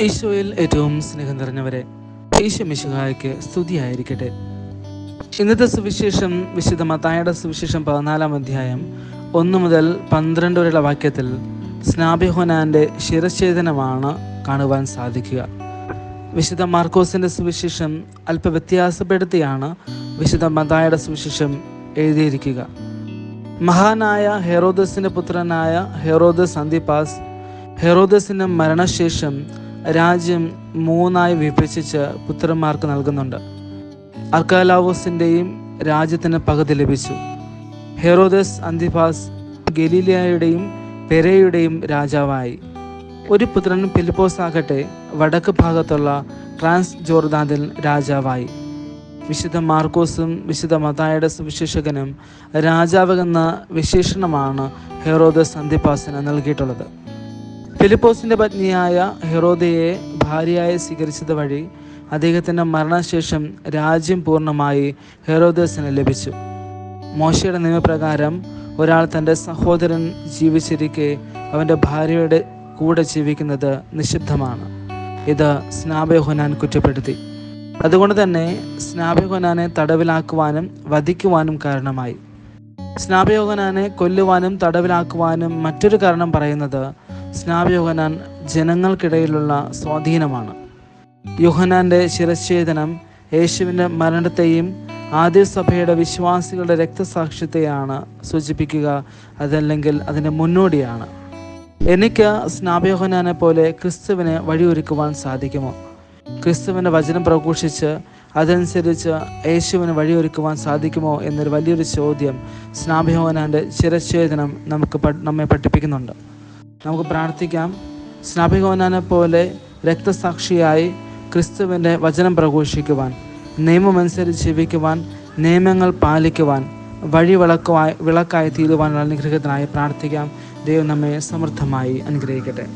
ഈശോയിൽ ഏറ്റവും സ്നേഹം നിറഞ്ഞവരെ ഈശോ മിശുഹായ്ക്ക് സ്തുതിയായിരിക്കട്ടെ. ഇന്നത്തെ സുവിശേഷം വിശുദ്ധ മത്തായുടെ സുവിശേഷം പതിനാലാം അധ്യായം ഒന്ന് മുതൽ പന്ത്രണ്ട് വരെയുള്ള വാക്യത്തിൽ സ്നാബിഹോനാന്റെ ശിരച്ഛേദനമാണ് കാണുവാൻ സാധിക്കുക. വിശുദ്ധ മാർക്കോസിന്റെ സുവിശേഷം അല്പ വ്യത്യാസപ്പെടുത്തിയാണ് വിശുദ്ധ മതായുടെ സുവിശേഷം എഴുതിയിരിക്കുക. മഹാനായ ഹെറോദസിന്റെ പുത്രനായ ഹെറോദസ് അന്തിപ്പാസ് ഹെറോദസിന്റെ മരണശേഷം രാജ്യം മൂന്നായി വിഭജിച്ച് പുത്രന്മാർക്ക് നൽകുന്നുണ്ട്. അർക്കാലാവോസിന്റെയും രാജ്യത്തിന് പകുതി ലഭിച്ചു. ഹെറോദസ് അന്തിഫാസ് ഗലീലിയയുടെയും പെരയുടെയും രാജാവായി. ഒരു പുത്രൻ ഫിലിപ്പോസ് ആകട്ടെ വടക്ക് ഭാഗത്തുള്ള ട്രാൻസ് ജോർദാനിൽ രാജാവായി. വിശുദ്ധ മാർക്കോസും വിശുദ്ധ മതായുടെ സുവിശേഷകനും രാജാവ് എന്ന വിശേഷണമാണ് ഹെറോദസ് അന്തിപ്പാസിന് നൽകിയിട്ടുള്ളത്. ഫിലിപ്പോസിന്റെ പത്നിയായ ഹെറോദയെ ഭാര്യയായി സ്വീകരിച്ചത് വഴി അദ്ദേഹത്തിന്റെ മരണശേഷം രാജ്യം പൂർണമായി ഹെറോദസിന് ലഭിച്ചു. മോശയുടെ നിയമപ്രകാരം ഒരാൾ തന്റെ സഹോദരൻ ജീവിച്ചിരിക്കെ അവന്റെ ഭാര്യയുടെ കൂടെ ജീവിക്കുന്നത് നിഷിദ്ധമാണ്. ഇത് സ്നാബയോഹനാൻ കുറ്റപ്പെടുത്തി. അതുകൊണ്ട് തന്നെ സ്നാബയോഹനാനെ തടവിലാക്കുവാനും വധിക്കുവാനും കാരണമായി. സ്നാപയോഹനാനെ കൊല്ലുവാനും തടവിലാക്കുവാനും മറ്റൊരു കാരണം പറയുന്നത് സ്നാപയോഹനാൻ ജനങ്ങൾക്കിടയിലുള്ള സ്വാധീനമാണ്. യോഹനാന്റെ ശിരച്ഛേദനം യേശുവിന്റെ മരണത്തെയും ആദ്യ സഭയുടെ വിശ്വാസികളുടെ രക്തസാക്ഷ്യത്തെയാണ് സൂചിപ്പിക്കുക. അതല്ലെങ്കിൽ അതിന്റെ മുന്നോടിയാണ്. എനിക്ക് സ്നാപയോഹനാനെ പോലെ ക്രിസ്തുവിനെ വഴിയൊരുക്കുവാൻ സാധിക്കുമോ? ക്രിസ്തുവിന്റെ വചനം പ്രഘോഷിച്ച് അതനുസരിച്ച് യേശുവിന് വഴിയൊരുക്കുവാൻ സാധിക്കുമോ എന്നൊരു വലിയൊരു ചോദ്യം സ്നാഭിഹോനാന്റെ ശിരച്ഛേദനം നമുക്ക് നമ്മെ പഠിപ്പിക്കുന്നുണ്ട്. നമുക്ക് പ്രാർത്ഥിക്കാം. സ്നാഭിഹോനാനെ പോലെ രക്തസാക്ഷിയായി ക്രിസ്തുവിന്റെ വചനം പ്രഘോഷിക്കുവാൻ നിയമമനുസരിച്ച് ജീവിക്കുവാൻ നിയമങ്ങൾ പാലിക്കുവാൻ വഴി വിളക്കുവായി വിളക്കായി തീരുവാനുള്ള അനുഗ്രഹത്തിനായി പ്രാർത്ഥിക്കാം. ദൈവം നമ്മെ സമൃദ്ധമായി അനുഗ്രഹിക്കട്ടെ.